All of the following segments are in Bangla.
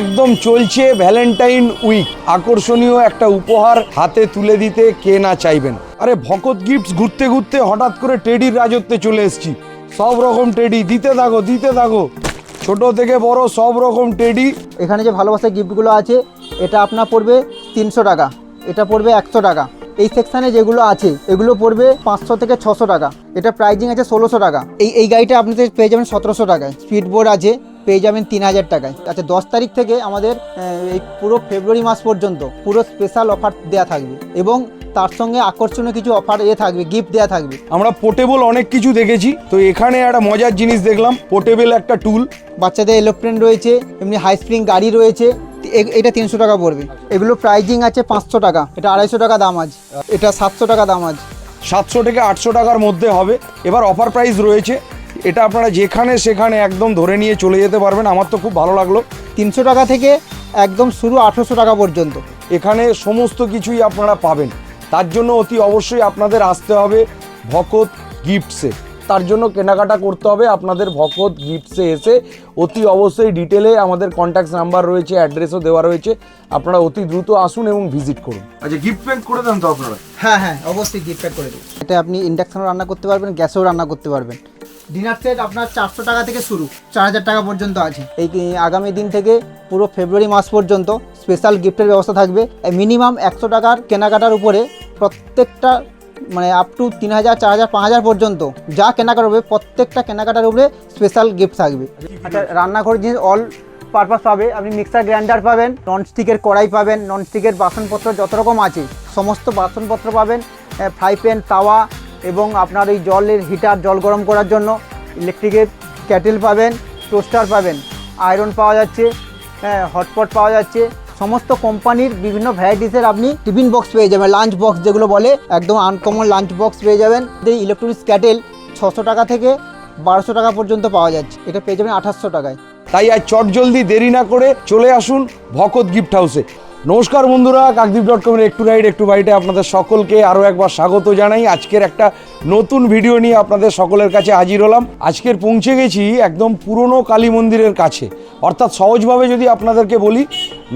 একদম চলছে ভ্যালেন্টাইন উইক। আকর্ষণীয় একটা উপহার হাতে তুলে দিতে কে না চাইবেন। আরে ভকত গিফটস ঘুরতে ঘুরতে হঠাৎ করে টেডির রাজত্বে চলে এসেছি। সব রকম টেডি, দিতে থাকো দিতে থাকো। ছোট থেকে বড় সব রকম টেডি। এখানে যে ভালোবাসার গিফটগুলো আছে, এটা আপনার পড়বে তিনশো টাকা, এটা পড়বে একশো টাকা। এই সেকশানে যেগুলো আছে, এগুলো পড়বে পাঁচশো থেকে ছশো টাকা। এটা প্রাইজিং আছে ষোলোশো টাকা। এই এই গাড়িটা আপনি তো পেয়ে যাবেন সতেরোশো টাকায়। স্পিড বোর্ড আছে পেয়ে যাবেন তিন হাজার টাকায়। আচ্ছা দশ তারিখ থেকে আমাদের এই পুরো ফেব্রুয়ারি মাস পর্যন্ত পুরো স্পেশাল অফার দেওয়া থাকবে এবং তার সঙ্গে আকর্ষণীয় কিছু অফার এ থাকবে গিফট দেওয়া থাকবে। আমরা পোর্টেবল অনেক কিছু দেখেছি তো এখানে একটা মজার জিনিস দেখলাম পোর্টেবল একটা টুল বাচ্চাদের এলোপ্লেন রয়েছে এমনি হাই স্প্রিং গাড়ি রয়েছে এটা তিনশো টাকা পড়বে। এগুলো প্রাইজিং আছে পাঁচশো টাকা এটা আড়াইশো টাকা দাম আছে এটা সাতশো টাকা দাম আছে সাতশো থেকে আটশো টাকার মধ্যে হবে। এবার অফার প্রাইস রয়েছে এটা আপনারা যেখানে সেখানে একদম ধরে নিয়ে চলে যেতে পারবেন। আমার তো খুব ভালো লাগল। তিনশো টাকা থেকে একদম শুরু আঠেরোশো টাকা পর্যন্ত। এখানে সমস্ত কিছুই আপনারা পাবেন। তার জন্য অতি অবশ্যই আপনাদের আসতে হবে ভকত গিফটসে। তার জন্য কেনাকাটা করতে হবে আপনাদের ভকত গিফটসে এসে। অতি অবশ্যই ডিটেলে আমাদের কন্ট্যাক্ট নাম্বার রয়েছে অ্যাড্রেসও দেওয়া রয়েছে। আপনারা অতি দ্রুত আসুন এবং ভিজিট করুন। আচ্ছা গিফট প্যাক করে দেন তো আপনারা? হ্যাঁ হ্যাঁ অবশ্যই গিফট প্যাক করে দিই এটা আপনি ইন্ডাকশনও রান্না করতে পারবেন গ্যাসেও রান্না করতে পারবেন। ডিনার সেট আপনার চারশো টাকা থেকে শুরু চার হাজার টাকা পর্যন্ত আছে। এই আগামী দিন থেকে পুরো ফেব্রুয়ারি মাস পর্যন্ত স্পেশাল গিফটের ব্যবস্থা থাকবে। মিনিমাম একশো টাকার কেনাকাটার উপরে প্রত্যেকটা মানে আপ টু তিন হাজার চার হাজার পাঁচ হাজার পর্যন্ত যা কেনাকাটা হবে প্রত্যেকটা কেনাকাটার উপরে স্পেশাল গিফট থাকবে। আচ্ছা রান্নাঘর জিনিস অল পারপাস পাবে আপনি মিক্সার গ্রাইন্ডার পাবেন ননস্টিকের কড়াই পাবেন ননস্টিকের বাসনপত্র যত রকম আছে সমস্ত বাসনপত্র পাবেন ফ্রাই প্যান তাওয়া এবং আপনার এই জলের হিটার জল গরম করার জন্য ইলেকট্রিকের ক্যাটেল পাবেন টোস্টার পাবেন আয়রন পাওয়া যাচ্ছে হ্যাঁ হটপট পাওয়া যাচ্ছে, সমস্ত কোম্পানির বিভিন্ন ভ্যারাইটিসের আপনি টিফিন বক্স পেয়ে যাবেন লাঞ্চ বক্স যেগুলো বলে, একদম আনকমন লাঞ্চ বক্স পেয়ে যাবেন। এই ইলেকট্রনিক্স ক্যাটেল ছশো টাকা থেকে বারোশো টাকা পর্যন্ত পাওয়া যাচ্ছে, এটা পেয়ে যাবেন আঠাশশো টাকায়। তাই আর চট জলদি দেরি না করে চলে আসুন ভকত গিফট হাউসে নমস্কার বন্ধুরা কাকদ্বীপ ডট কমের একটু রাইড একটু বাইটে আপনাদের সকলকে আরও একবার স্বাগত জানাই। আজকের একটা নতুন ভিডিও নিয়ে আপনাদের সকলের কাছে হাজির হলাম। আজকের পৌঁছে গেছি একদম পুরনো কালী মন্দিরের কাছে। অর্থাৎ সহজভাবে যদি আপনাদেরকে বলি,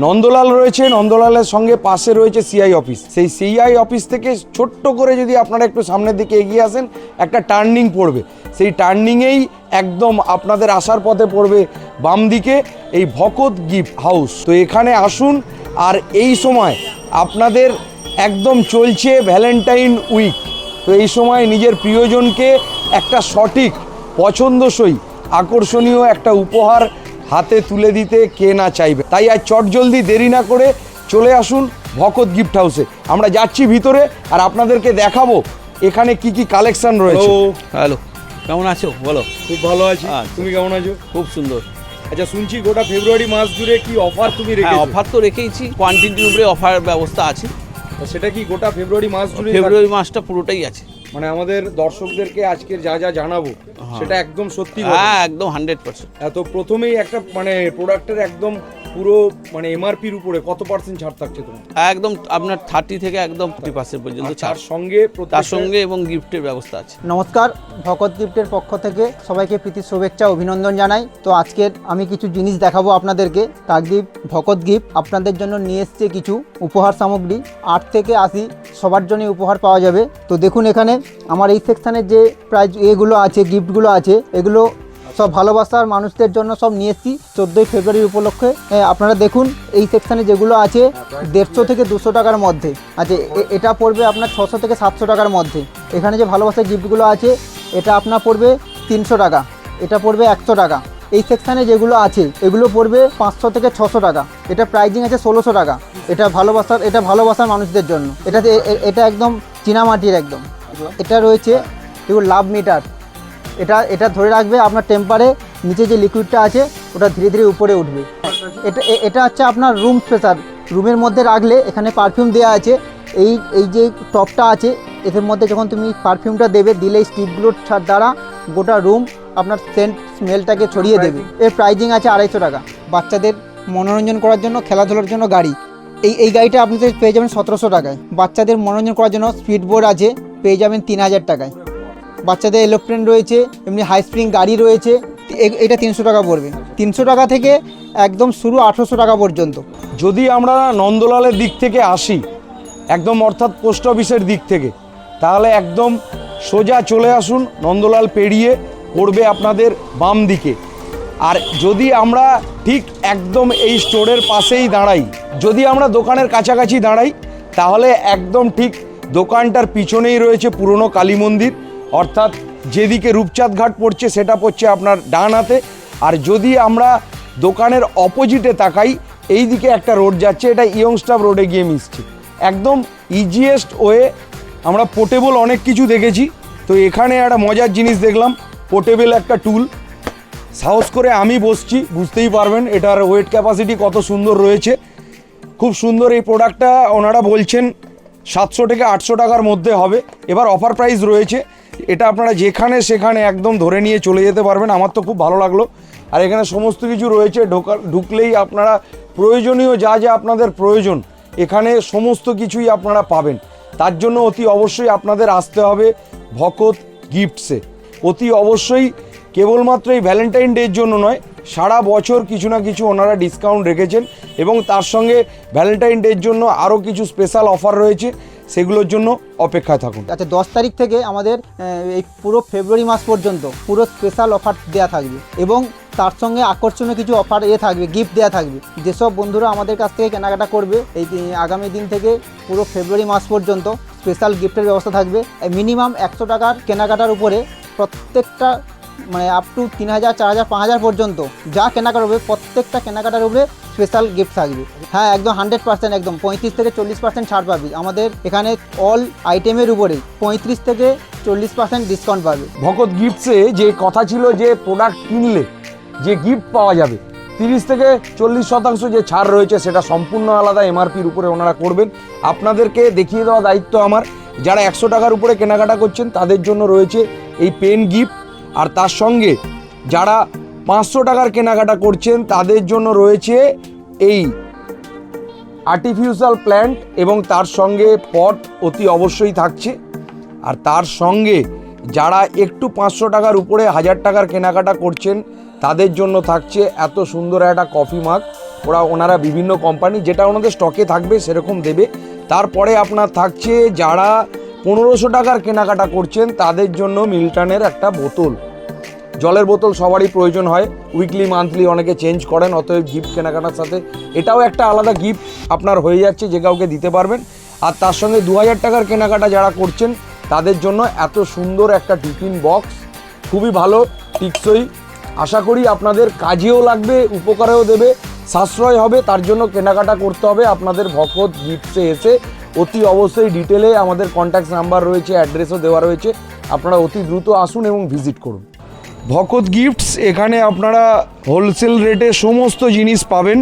নন্দলাল রয়েছে, নন্দলালের সঙ্গে পাশে রয়েছে সিআই অফিস সেই সিআই অফিস থেকে ছোট্ট করে যদি আপনারা একটু সামনের দিকে এগিয়ে আসেন, একটা টার্নিং পড়বে। সেই টার্নিংয়েই একদম আপনাদের আসার পথে পড়বে বাম দিকে এই ভকত গিফট হাউস। তো এখানে আসুন আর এই সময় আপনাদের একদম চলছে ভ্যালেন্টাইন উইক। তো এই সময় নিজের প্রিয়জনকে একটা সঠিক পছন্দসই আকর্ষণীয় একটা উপহার হাতে তুলে দিতে কে না চাইবে। তাই আর চটজলদি দেরি না করে চলে আসুন ভকত গিফট হাউসে। আমরা যাচ্ছি ভিতরে আর আপনাদেরকে দেখাবো এখানে কি কি কালেকশন রয়েছে। হ্যালো কেমন আছো? বলো। খুব ভালো আছি। আচ্ছা। তুমি কেমন আছো? খুব সুন্দর। আচ্ছা শুনছি গোটা ফেব্রুয়ারি মাস জুড়ে কি অফার তুমি রেখে রেখেছো? অফার তো রেখেইছি কোয়ান্টিটির উপরে অফার ব্যবস্থা আছে। তা সেটা কি গোটা ফেব্রুয়ারি মাস জুড়ে ফেব্রুয়ারি মাসটা পুরোটাই আছে। মানে আমাদের দর্শকদেরকে আজকের যা যা জানাব সেটা একদম সত্যি হ্যাঁ একদম হান্ড্রেড পার্সেন্ট এত প্রথমেই একটা মানে প্রোডাক্টের একদম পুরো মানে এমআরপির উপরে কত পার্সেন্ট ছাড় থাকছে তোমার? একদম আপনার থার্টি থেকে একদম ফিফটি পার্সেন্ট পর্যন্ত ছাড়। তার সঙ্গে তার সঙ্গে এবং গিফটের ব্যবস্থা আছে। নমস্কার ভকত গিফটের পক্ষ থেকে সবাইকে প্রীতি শুভেচ্ছা অভিনন্দন জানাই। তো আজকের আমি কিছু জিনিস দেখাবো আপনাদেরকে। কাকদ্বীপ ভকত গিফট আপনাদের জন্য নিয়ে এসছে কিছু উপহার সামগ্রী। আট থেকে আশি সবার জন্য উপহার পাওয়া যাবে। তো দেখুন এখানে আমার এই সেকশানের যে প্রাইজ এগুলো আছে গিফটগুলো আছে এগুলো সব ভালোবাসার মানুষদের জন্য সব নিয়ে এসেছি চোদ্দোই ফেব্রুয়ারি উপলক্ষে। আপনারা দেখুন, এই সেকশানে যেগুলো আছে, দেড়শো থেকে দুশো টাকার মধ্যে। আচ্ছা এ- এটা পড়বে আপনার ছশো থেকে সাতশো টাকার মধ্যে। এখানে যে ভালোবাসার গিফটগুলো আছে, এটা আপনার পড়বে তিনশো টাকা। এটা পড়বে একশো টাকা। এই সেকশানে যেগুলো আছে, এগুলো পড়বে পাঁচশো থেকে ছশো টাকা। এটা প্রাইজিং আছে ষোলোশো টাকা। এটা ভালোবাসার এটা ভালোবাসার মানুষদের জন্য। এটা এটা একদম চীনামাটির একদম। এটা রয়েছে এগুলো লাভ মিটার এটা এটা ধরে রাখবে আপনার টেম্পারে নিচে যে লিকুইডটা আছে ওটা ধীরে ধীরে উপরে উঠবে। এটা এটা হচ্ছে আপনার রুম প্রেসার রুমের মধ্যে রাখলে এখানে পারফিউম দেওয়া আছে। এই এই যে টপটা আছে এদের মধ্যে যখন তুমি পারফিউমটা দেবে দিলে স্টিপগুলোর ছাড় দ্বারা গোটা রুম আপনার সেন্ট স্মেলটাকে ছড়িয়ে দেবে। এর প্রাইজিং আছে আড়াইশো টাকা। বাচ্চাদের মনোরঞ্জন করার জন্য খেলাধুলার জন্য গাড়ি। এই এই গাড়িটা আপনি পেয়ে যাবেন সতেরোশো টাকায়। বাচ্চাদের মনোরঞ্জন করার জন্য স্পিড বোর্ড আছে পেয়ে যাবেন তিন হাজার টাকায়। বাচ্চাদের এলোপ্লেন রয়েছে, এমনি হাই স্প্রিং গাড়ি রয়েছে এটা তিনশো টাকা পড়বে। তিনশো টাকা থেকে একদম শুরু আঠেরোশো টাকা পর্যন্ত। যদি আমরা নন্দলালের দিক থেকে আসি, একদম অর্থাৎ পোস্ট অফিসের দিক থেকে, তাহলে একদম সোজা চলে আসুন নন্দলাল পেরিয়ে, পড়বে আপনাদের বাম দিকে। আর যদি আমরা ঠিক একদম এই স্টোরের পাশেই দাঁড়াই, যদি আমরা দোকানের কাছাকাছি দাঁড়াই, তাহলে একদম ঠিক দোকানটার পিছনেই রয়েছে পুরনো কালী মন্দির। অর্থাৎ যেদিকে রূপচাঁদ ঘাট পড়ছে, সেটা পড়ছে আপনার ডান হাতে। আর যদি আমরা দোকানের অপোজিটে তাকাই এই দিকে একটা রোড যাচ্ছে, এটা ইয়ংস্টাফ রোডে গিয়ে মিশছে। একদম ইজিয়েস্ট ওয়ে আমরা পোর্টেবল অনেক কিছু দেখেছি। তো এখানে একটা মজার জিনিস দেখলাম পোর্টেবল একটা টুল সাহস করে আমি বসছি, বুঝতেই পারবেন এটার ওয়েট ক্যাপাসিটি কত সুন্দর রয়েছে। খুব সুন্দর এই প্রোডাক্টটা ওনারা বলছেন, সাতশো থেকে আটশো টাকার মধ্যে হবে। এবার অফার প্রাইস রয়েছে। এটা আপনারা যেখানে সেখানে একদম ধরে নিয়ে চলে যেতে পারবেন। আমার তো খুব ভালো লাগল। আর এখানে সমস্ত কিছু রয়েছে। ঢোকা, ঢুকলেই আপনারা প্রয়োজনীয় যা যা আপনাদের প্রয়োজন, এখানে সমস্ত কিছুই আপনারা পাবেন। তার জন্য অতি অবশ্যই আপনাদের আসতে হবে ভকত গিফটসে। অতি অবশ্যই কেবলমাত্র এই ভ্যালেন্টাইন ডের জন্য নয়, সারা বছর কিছু না কিছু ওনারা ডিসকাউন্ট রেখেছেন এবং তার সঙ্গে ভ্যালেন্টাইন ডের জন্য আরও কিছু স্পেশাল অফার রয়েছে। সেগুলোর জন্য অপেক্ষায় থাকুন। আচ্ছা দশ তারিখ থেকে আমাদের এই পুরো ফেব্রুয়ারি মাস পর্যন্ত পুরো স্পেশাল অফার দেওয়া থাকবে এবং তার সঙ্গে আকর্ষণীয় কিছু অফার এ থাকবে গিফট দেওয়া থাকবে। যেসব বন্ধুরা আমাদের কাছ থেকে কেনাকাটা করবে, এই আগামী দিন থেকে পুরো ফেব্রুয়ারি মাস পর্যন্ত স্পেশাল গিফটের ব্যবস্থা থাকবে। মিনিমাম একশো টাকার কেনাকাটার উপরে প্রত্যেকটা মানে আপ টু তিন হাজার, চার হাজার, পাঁচ হাজার পর্যন্ত যা কেনাকাটা হবে, প্রত্যেকটা কেনাকাটার উপরে স্পেশাল গিফট থাকবে। হ্যাঁ একদম হান্ড্রেড পার্সেন্ট একদম পঁয়ত্রিশ থেকে চল্লিশ পার্সেন্ট ছাড় পাবি। আমাদের এখানে অল আইটেমের উপরেই পঁয়ত্রিশ থেকে চল্লিশ পার্সেন্ট ডিসকাউন্ট পাবে। ভকত গিফটসে যে কথা ছিল যে প্রোডাক্ট কিনলে যে গিফট পাওয়া যাবে, তিরিশ থেকে চল্লিশ শতাংশ যে ছাড় রয়েছে সেটা সম্পূর্ণ আলাদা এমআরপির উপরে ওনারা করবেন। আপনাদেরকে দেখিয়ে দেওয়া দায়িত্ব আমার। যারা একশো টাকার উপরে কেনাকাটা করছেন, তাদের জন্য রয়েছে এই পেন গিফট আর তার সঙ্গে যারা পাঁচশো টাকার কেনাকাটা করছেন, তাদের জন্য রয়েছে এই আর্টিফিশিয়াল প্ল্যান্ট এবং তার সঙ্গে পট অতি অবশ্যই থাকছে। আর তার সঙ্গে যারা একটু পাঁচশো টাকার উপরে হাজার টাকার কেনাকাটা করছেন, তাদের জন্য থাকছে এত সুন্দর একটা কফি মাগ ওরা ওনারা বিভিন্ন কোম্পানি যেটা ওনাদের স্টকে থাকবে, সেরকম দেবে। তারপরে আপনার থাকছে যারা পনেরোশো টাকার কেনাকাটা করছেন তাদের জন্য মিল্টনের একটা বোতল। জলের বোতল সবারই প্রয়োজন হয়। উইকলি মান্থলি অনেকে চেঞ্জ করেন, অতএব গিফট কেনাকাটার সাথে। এটাও একটা আলাদা গিফট আপনার হয়ে যাচ্ছে, যে কাউকে দিতে পারবেন। আর তার সঙ্গে দু হাজার টাকার কেনাকাটা যারা করছেন, তাদের জন্য এত সুন্দর একটা টিফিন বক্স খুবই ভালো, টিকসই। আশা করি আপনাদের কাজেও লাগবে, উপকারেও দেবে, সাশ্রয় হবে, তার জন্য কেনাকাটা করতে হবে আপনাদের ভকত গিফটসে এসে। অতি অবশ্যই ডিটেলে আমাদের কন্ট্যাক্ট নাম্বার রয়েছে অ্যাড্রেসও দেওয়া রয়েছে। আপনারা অতি দ্রুত আসুন এবং ভিজিট করুন। ভকত গিফটস এখানে আপনারা হোলসেল রেটে সমস্ত জিনিস পাবেন।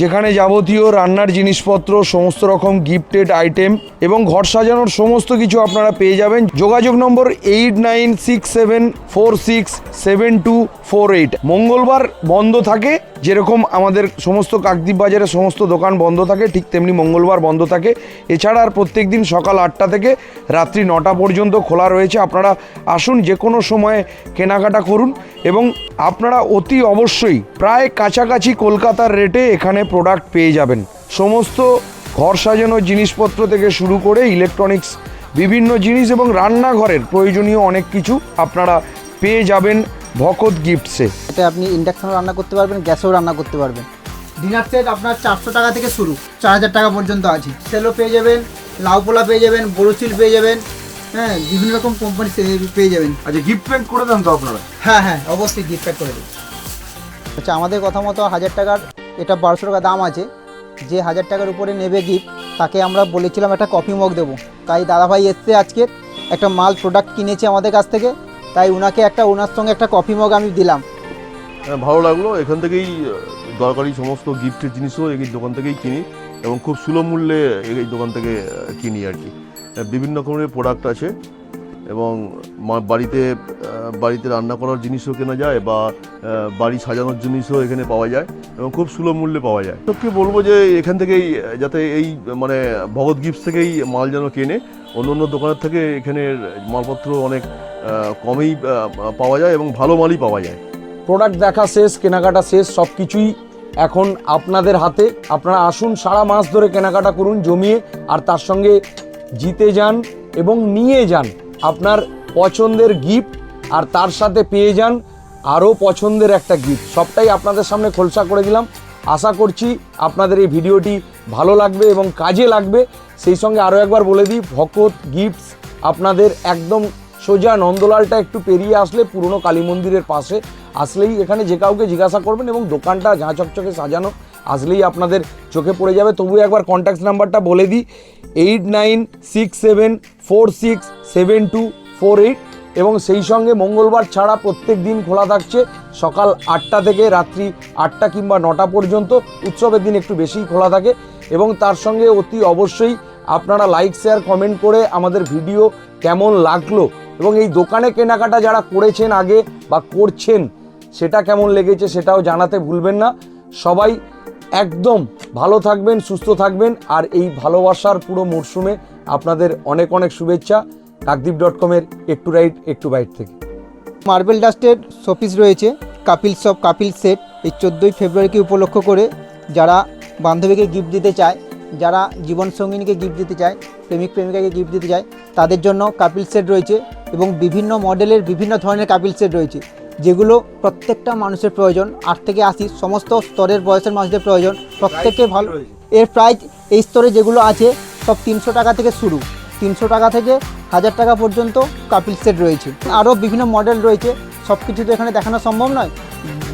যেখানে যাবতীয় রান্নার জিনিসপত্র, সমস্ত রকম গিফটেড আইটেম এবং ঘর সাজানোর সমস্ত কিছু আপনারা পেয়ে যাবেন। যোগাযোগ নম্বর eight nine six seven four six seven two four eight মঙ্গলবার বন্ধ থাকে, যেরকম আমাদের সমস্ত কাকদ্বীপ বাজারে সমস্ত দোকান বন্ধ থাকে, ঠিক তেমনি মঙ্গলবার বন্ধ থাকে। এছাড়া আর প্রত্যেক দিন সকাল আটটা থেকে রাত্রি নটা পর্যন্ত খোলা রয়েছে। আপনারা আসুন যে কোনো সময়ে কেনাকাটা করুন এবং আপনারা অতি অবশ্যই প্রায় কাছাকাছি কলকাতার রেটে এখানে প্রোডাক্ট পেয়ে যাবেন। সমস্ত ঘর সাজানোর জিনিসপত্র থেকে শুরু করে ইলেকট্রনিক্স বিভিন্ন জিনিস এবং রান্নাঘরের প্রয়োজনীয় অনেক কিছু আপনারা পেয়ে যাবেন ভকত গিফটসে এতে আপনি ইন্ডাকশনও রান্না করতে পারবেন গ্যাসেও রান্না করতে পারবেন। ডিনার সেট আপনার চারশো টাকা থেকে শুরু চার হাজার টাকা পর্যন্ত আছে। সেলো পেয়ে যাবেন লাউ পোলা পেয়ে যাবেন বড়শিল পেয়ে যাবেন হ্যাঁ বিভিন্ন রকম কোম্পানি পেয়ে যাবেন। আচ্ছা গিফট প্যাক করে দেন তো আপনারা? হ্যাঁ হ্যাঁ অবশ্যই গিফট প্যাক করে দেবেন আচ্ছা আমাদের কথা মতো হাজার টাকার এটা বারোশো টাকা দাম আছে। যে হাজার টাকার উপরে নেবে গিফট তাকে আমরা বলেছিলাম একটা কফি মগ দেবো। তাই দাদাভাই এসছে আজকে একটা মাল প্রোডাক্ট কিনেছে আমাদের কাছ থেকে। তাই ওনাকে একটা ওনার সঙ্গে একটা কফি মগ আমি দিলাম। হ্যাঁ, ভালো লাগল। এখান থেকেই দরকারি সমস্ত গিফটের জিনিসও এই দোকান থেকেই কিনি এবং খুব সুলভ মূল্যে এই দোকান থেকে কিনি আর কি। বিভিন্ন রকমের প্রোডাক্ট আছে। এবং বাড়িতে বাড়িতে রান্না করার জিনিসও কেনা যায় বা বাড়ি সাজানোর জিনিসও এখানে পাওয়া যায় এবং খুব সুলভ মূল্যে পাওয়া যায়। তো সবকে বলব যে এখান থেকেই, যাতে এই মানে ভগৎ গিফট থেকেই মাল যেন কেনে, অন্য অন্য দোকানের থেকে এখানের মালপত্র অনেক কমেই পাওয়া যায় এবং ভালো মালই পাওয়া যায়। প্রোডাক্ট দেখা শেষ, কেনাকাটা শেষ সব কিছুই এখন আপনাদের হাতে। আপনারা আসুন, সারা মাস ধরে কেনাকাটা করুন, জমিয়ে, আর তার সঙ্গে জিতে যান এবং নিয়ে যান। আপনার পছন্দের গিফট আর তার সাথে পেয়ে যান আরও পছন্দের একটা গিফট সবটাই আপনাদের সামনে খোলসা করে দিলাম। আশা করছি আপনাদের এই ভিডিওটি ভালো লাগবে এবং কাজে লাগবে। সেই সঙ্গে আরও একবার বলে দিই, ভকত গিফটস আপনাদের একদম সোজা নন্দলালটা একটু পেরিয়ে আসলে পুরনো কালী মন্দিরের পাশে। আসলেই এখানে যে কাউকে জিজ্ঞাসা করবেন এবং দোকানটা ঝাঁ চকচকে সাজানো আসলেই আপনাদের চোখে পড়ে যাবে। তবু একবার কন্ট্যাক্ট নাম্বারটা বলে দিই eight nine six seven four six seven two four eight এবং সেই সঙ্গে মঙ্গলবার ছাড়া প্রত্যেক দিন খোলা থাকছে সকাল আটটা থেকে রাত্রি আটটা কিংবা নটা পর্যন্ত। উৎসবের দিন একটু বেশিই খোলা থাকে এবং তার সঙ্গে অতি অবশ্যই আপনারা লাইক শেয়ার কমেন্ট করে আমাদের ভিডিও কেমন লাগল এবং এই দোকানে কেনাকাটা যারা করেছেন আগে বা করছেন, সেটা কেমন লেগেছে সেটাও জানাতে ভুলবেন না। সবাই একদম ভালো থাকবেন, সুস্থ থাকবেন। আর এই ভালোবাসার পুরো মরশুমে আপনাদের অনেক অনেক শুভেচ্ছা কাকদ্বীপ ডট কমের একটু রাইট একটু বাইট থেকে। মার্বেল ডাস্টের শোপিস রয়েছে, কাপিল শপ কাপিল সেট। এই চোদ্দোই ফেব্রুয়ারিকে উপলক্ষ করে যারা বান্ধবীকে গিফট দিতে চায়, যারা জীবনসঙ্গিনীকে গিফট দিতে চায়, প্রেমিক প্রেমিকাকে গিফট দিতে চায়, তাদের জন্য কাপিল সেট রয়েছে এবং বিভিন্ন মডেলের বিভিন্ন ধরনের কাপিল সেট রয়েছে। যেগুলো প্রত্যেকটা মানুষের প্রয়োজন। আট থেকে আশি সমস্ত স্তরের বয়সের মানুষদের প্রয়োজন। প্রত্যেককে ভালো এর প্রাইস এই স্তরে যেগুলো আছে সব তিনশো টাকা থেকে শুরু। তিনশো টাকা থেকে হাজার টাকা পর্যন্ত কাপিল সেট রয়েছে। আরও বিভিন্ন মডেল রয়েছে। সব কিছু তো এখানে দেখানো সম্ভব নয়।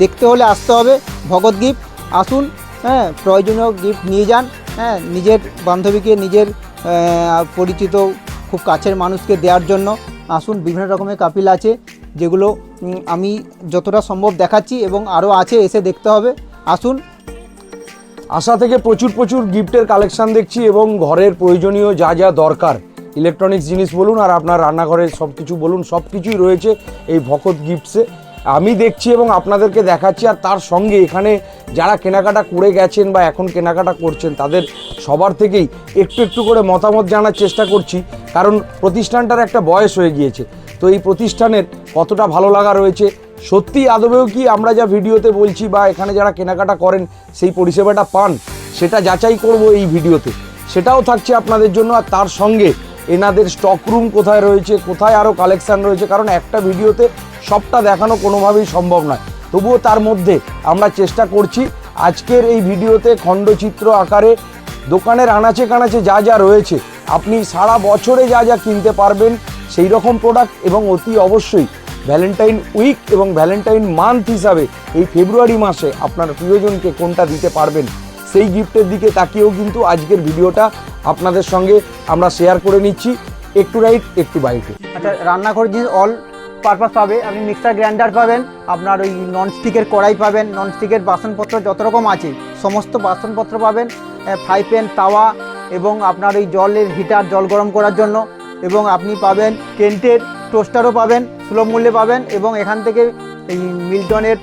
দেখতে হলে আসতে হবে। ভগৎ গিফট আসুন হ্যাঁ প্রয়োজনীয় গিফট নিয়ে যান। হ্যাঁ নিজের বান্ধবীকে নিজের পরিচিত খুব কাছের মানুষকে দেওয়ার জন্য। আসুন বিভিন্ন রকমের কাপিল আছে। যেগুলো আমি যতটা সম্ভব দেখাচ্ছি এবং আরও আছে, এসে দেখতে হবে। আসুন। আশা থেকে প্রচুর প্রচুর গিফটের কালেকশান দেখছি এবং ঘরের প্রয়োজনীয় যা যা দরকার। ইলেকট্রনিক্স জিনিস বলুন আর আপনার রান্নাঘরের সব কিছু বলুন, সব কিছুই রয়েছে এই ভকত গিফটসে। আমি দেখছি এবং আপনাদেরকে দেখাচ্ছি আর তার সঙ্গে এখানে যারা কেনাকাটা করে গেছেন বা এখন কেনাকাটা করছেন, তাদের সবার থেকেই একটু একটু করে মতামত জানার চেষ্টা করছি। কারণ প্রতিষ্ঠানটার একটা বয়স হয়ে গিয়েছে। তো এই প্রতিষ্ঠানের কতটা ভালো লাগা রয়েছে? সত্যি আদবেও কি আমরা যা ভিডিওতে বলছি বা এখানে যারা কেনাকাটা করেন, সেই পরিষেবাটা পান, সেটা যাচাই করব এই ভিডিওতে। সেটাও থাকছে আপনাদের জন্য আর তার সঙ্গে এনাদের স্টক রুম কোথায় রয়েছে, কোথায় আরও কালেকশান রয়েছে, কারণ একটা ভিডিওতে সবটা দেখানো কোনোভাবেই সম্ভব নয়। তবুও তার মধ্যে আমরা চেষ্টা করছি আজকের এই ভিডিওতে খণ্ডচিত্র আকারে দোকানের আনাচে কানাচে যা যা রয়েছে, আপনি সারা বছরে যা যা কিনতে পারবেন সেই রকম প্রোডাক্ট এবং অতি অবশ্যই ভ্যালেন্টাইন উইক এবং ভ্যালেন্টাইন মান্থ হিসাবে এই ফেব্রুয়ারি মাসে আপনার প্রিয়জনকে কোনটা দিতে পারবেন, সেই গিফটের দিকে তাকিয়েও কিন্তু আজকের ভিডিওটা আপনাদের সঙ্গে আমরা শেয়ার করে নিচ্ছি, একটু রাইট একটু বাইটে আচ্ছা রান্নাঘর জিনিস অল পারপাস পাবে, আপনি মিক্সার গ্রাইন্ডার পাবেন, আপনার ওই ননস্টিকের কড়াই পাবেন ননস্টিকের বাসনপত্র যত রকম আছে, সমস্ত বাসনপত্র পাবেন ফ্রাই প্যান তাওয়া এবং আপনার ওই জলের হিটার জল গরম করার জন্য। এবং আপনি পাবেন কেন্টের টোস্টারও পাবেন, সুলভ মূল্যে পাবেন এবং এখান থেকে এই মিল্টনের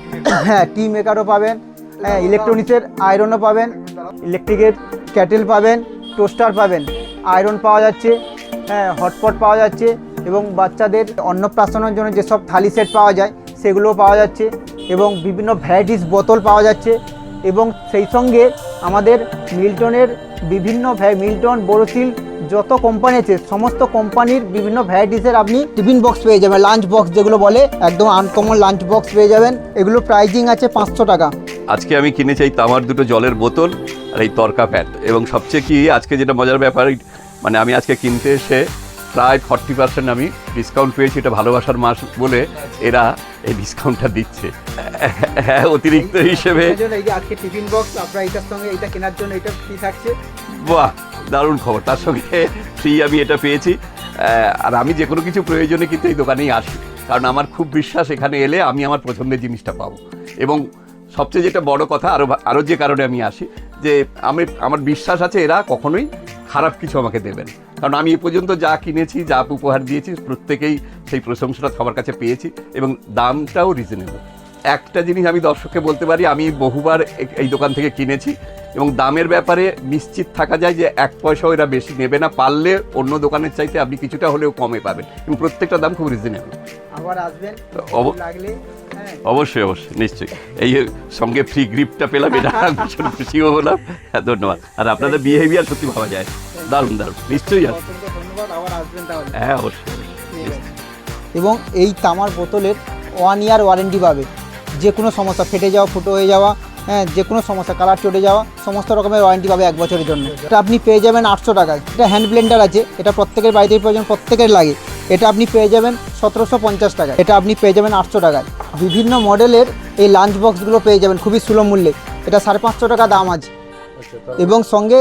হ্যাঁ টি মেকারও পাবেন হ্যাঁ ইলেকট্রনিক্সের আয়রনও পাবেন, ইলেকট্রিকের ক্যাটেল পাবেন, টোস্টার পাবেন। আয়রন পাওয়া যাচ্ছে হ্যাঁ হটপট পাওয়া যাচ্ছে এবং বাচ্চাদের অন্নপ্রাশনের জন্য যেসব থালি সেট পাওয়া যায় সেগুলোও পাওয়া যাচ্ছে এবং বিভিন্ন ভ্যারাইটিস বোতল পাওয়া যাচ্ছে এবং সেই সঙ্গে আমাদের মিল্টনের বিভিন্ন মিল্টন, বোরোসিল যত কোম্পানি আছে সমস্ত কোম্পানির বিভিন্ন ভ্যারাইটিসের আপনি টিফিন বক্স পেয়ে যাবেন লাঞ্চ বক্স যেগুলো বলে একদম আনকমন লাঞ্চ বক্স পেয়ে যাবেন। এগুলো প্রাইজিং আছে পাঁচশো টাকা। আজকে আমি কিনেছি এই তামার দুটো জলের বোতল আর এই তরকা প্যাট এবং সবচেয়ে কি আজকে যেটা মজার ব্যাপার মানে আমি আজকে কিনতে এসে প্রায় ফর্টি পার্সেন্ট আমি ডিসকাউন্ট পেয়েছি এটা ভালোবাসার মাস বলে এরা এই ডিসকাউন্টটা দিচ্ছে। হ্যাঁ অতিরিক্ত হিসেবে আজকে টিফিন বক্স আপনার এইটার সঙ্গে এইটা কেনার জন্য এটা ফ্রি থাকছে। বাহ! দারুণ খবর। তার সঙ্গে ফ্রি আমি এটা পেয়েছি। আর আমি যে কোনো কিছু প্রয়োজনে কিন্তু এই দোকানেই আসি। কারণ আমার খুব বিশ্বাস এখানে এলে আমি আমার পছন্দের জিনিসটা পাবো। এবং সবচেয়ে যেটা বড় কথা আরও আরও যে কারণে আমি আসি, যে আমি, আমার বিশ্বাস আছে এরা কখনোই খারাপ কিছু আমাকে দেবেন কারণ আমি এ পর্যন্ত যা কিনেছি, যা উপহার দিয়েছি, প্রত্যেকেই সেই প্রশংসাটা সবার কাছে পেয়েছি এবং দামটাও রিজনেবল একটা জিনিস আমি দর্শককে বলতে পারি আমি বহুবার এই দোকান থেকে কিনেছি এবং দামের ব্যাপারে নিশ্চিত থাকা যায় যে এক পয়সাও এরা বেশি নেবে না পারলে অন্য দোকানের চাইতে আপনি কিছুটা হলেও কমে পাবেন এবং প্রত্যেকটা দাম খুব রিজনেবল আবার আসবেন অব- অবশ্যই অবশ্যই নিশ্চয়ই। এই সঙ্গে ফ্রি গ্রিপটা পেলাম এটা ভীষণ খুশিও হলাম হ্যাঁ ধন্যবাদ। আর আপনাদের বিহেভিয়ার সত্যি ভাবা যায়। দারুণ দারুণ। নিশ্চয়ই হ্যাঁ অবশ্যই। এবং এই তামার বোতলের ওয়ান ইয়ার ওয়ারেন্টি পাবে। যে কোনো সমস্যা ফেটে যাওয়া ফুটো হয়ে যাওয়া হ্যাঁ যে কোনো সমস্যা কালার চটে যাওয়া সমস্ত রকমের ওয়ারেন্টি পাবে এক বছরের জন্য। এটা আপনি পেয়ে যাবেন আটশো টাকায়। এটা হ্যান্ড ব্লেন্ডার আছে এটা প্রত্যেকের বাড়িতে প্রয়োজন প্রত্যেকের লাগে। এটা আপনি পেয়ে যাবেন সতেরোশো পঞ্চাশ টাকায়। এটা আপনি পেয়ে যাবেন আটশো টাকায়। বিভিন্ন মডেলের এই লাঞ্চ বক্সগুলো পেয়ে যাবেন খুবই সুলভ মূল্যে। এটা সাড়ে পাঁচশো টাকা দাম আছে এবং সঙ্গে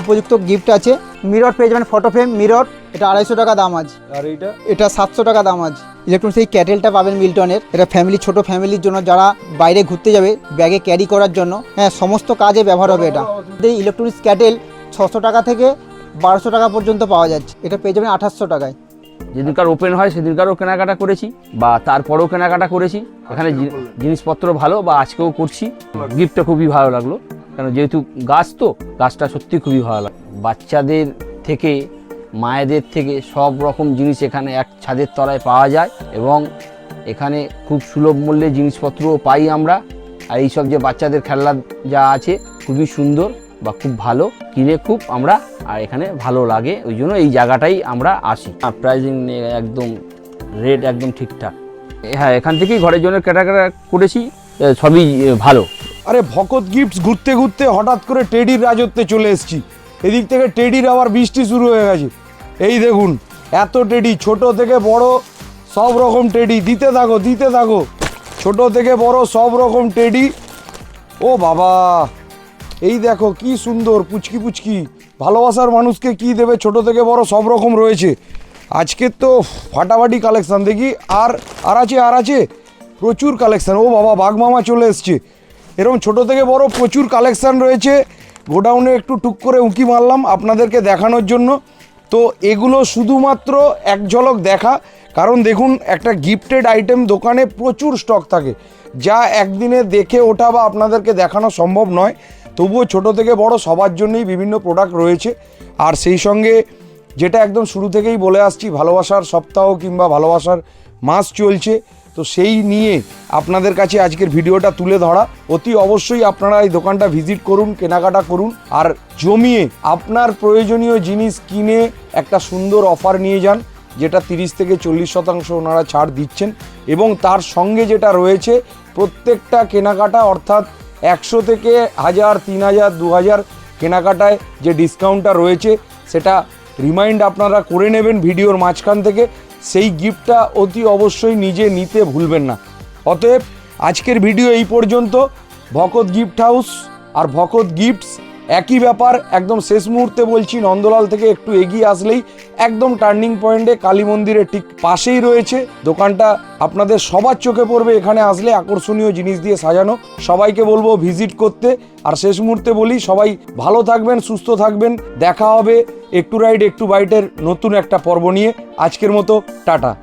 উপযুক্ত গিফট আছে। মিরর পেয়ে যাবেন ফটো ফ্রেম মিরর এটা আড়াইশো টাকা দাম আছে আর এইটা? এটা সাতশো টাকা দাম আছে ইলেকট্রনিক্স এই ক্যাটেলটা পাবেন মিল্টনের। এটা ফ্যামিলি ছোট ফ্যামিলির জন্য যারা বাইরে ঘুরতে যাবে ব্যাগে ক্যারি করার জন্য হ্যাঁ সমস্ত কাজে ব্যবহার হবে এটা। এই ইলেকট্রনিক্স ক্যাটেল ছশো টাকা থেকে বারোশো টাকা পর্যন্ত পাওয়া যাচ্ছে। এটা পেয়ে যাবেন আঠাশশো টাকায়। যেদিনকার ওপেন হয় সেদিনকারও কেনাকাটা করেছি বা তারপরেও কেনাকাটা করেছি। এখানে জিনিসপত্র ভালো বা আজকেও করছি। গিফটটা খুবই ভালো লাগল। কেন যেহেতু গাছ তো গাছটা সত্যি খুবই ভালো লাগে বাচ্চাদের থেকে মায়েদের থেকে সব রকম জিনিস এখানে এক ছাদের তলায় পাওয়া যায় এবং এখানে খুব সুলভ মূল্যে জিনিসপত্রও পাই আমরা। আর এইসব যে বাচ্চাদের খেলনা যা আছে, খুবই সুন্দর বা খুব ভালো, কিনে খুব আমরা, আর এখানে ভালো লাগে। ওই জন্য এই জায়গাটাই আমরা আসি। আর প্রাইজিং একদম রেট একদম ঠিকঠাক। হ্যাঁ এখান থেকেই ঘরের জন্য কেনাকাটা করেছি সবই ভালো। আরে ভকত গিফটস ঘুরতে ঘুরতে হঠাৎ করে টেডির রাজত্বে চলে এসেছি। এদিক থেকে টেডির আবার বৃষ্টি শুরু হয়ে গেছে। এই দেখুন, এত টেডি, ছোট থেকে বড় সব রকম টেডি। দিতে থাকো দিতে থাকো। ছোট থেকে বড় সব রকম টেডি। ও বাবা, এই দেখো কি সুন্দর পুচকি পুচকি। ভালোবাসার মানুষকে কি দেবে ছোট থেকে বড়? সব রকম রয়েছে। আজকের তো ফাটাফাটি কালেকশান দেখি। আর আর আছে আর আছে? প্রচুর কালেকশান ও বাবা বাঘমামা চলে এসছে। এরকম ছোট থেকে বড় প্রচুর কালেকশান রয়েছে। গোডাউনে একটু টুক করে উঁকি মারলাম আপনাদেরকে দেখানোর জন্য। তো এগুলো শুধুমাত্র এক ঝলক দেখা। কারণ দেখুন, একটা গিফটেড আইটেম দোকানে প্রচুর স্টক থাকে, যা একদিনে দেখে ওঠা বা আপনাদেরকে দেখানো সম্ভব নয়। তবুও ছোট থেকে বড় সবার জন্যই বিভিন্ন প্রোডাক্ট রয়েছে। আর সেই সঙ্গে যেটা একদম শুরু থেকেই বলে আসছি, ভালোবাসার সপ্তাহ কিংবা ভালোবাসার মাস চলছে। তো সেই নিয়ে আপনাদের কাছে আজকের ভিডিওটা তুলে ধরা। অতি অবশ্যই আপনারা এই দোকানটা ভিজিট করুন, কেনাকাটা করুন, আর জমিয়ে আপনার প্রয়োজনীয় জিনিস কিনে একটা সুন্দর অফার নিয়ে যান, যেটা তিরিশ থেকে চল্লিশ শতাংশ ওনারা ছাড় দিচ্ছেন। এবং তার সঙ্গে যেটা রয়েছে, প্রত্যেকটা কেনাকাটা, অর্থাৎ একশো থেকে হাজার, তিন হাজার, দু হাজার কেনাকাটায় যে ডিসকাউন্টটা রয়েছে, সেটা রিমাইন্ড আপনারা করে নেবেন ভিডিওর মাঝখান থেকে। সেই গিফটটা অতি অবশ্যই নিজে নিতে ভুলবেন না। অতএব আজকের ভিডিও এই পর্যন্ত। ভকত গিফট হাউস আর ভকত গিফটস একই ব্যাপার। একদম শেষ মুহূর্তে বলছি, নন্দলাল থেকে একটু এগিয়ে আসলেই একদম টার্নিং পয়েন্টে কালী মন্দিরের ঠিক পাশেই রয়েছে। দোকানটা আপনাদের সবার চোখে পড়বে, এখানে আসলে আকর্ষণীয় জিনিস দিয়ে সাজানো। সবাইকে বলব ভিজিট করতে। আর শেষ মুহূর্তে বলি, সবাই ভালো থাকবেন, সুস্থ থাকবেন। দেখা হবে একটু রাইড একটু বাইটের নতুন একটা পর্ব নিয়ে। আজকের মতো, টাটা।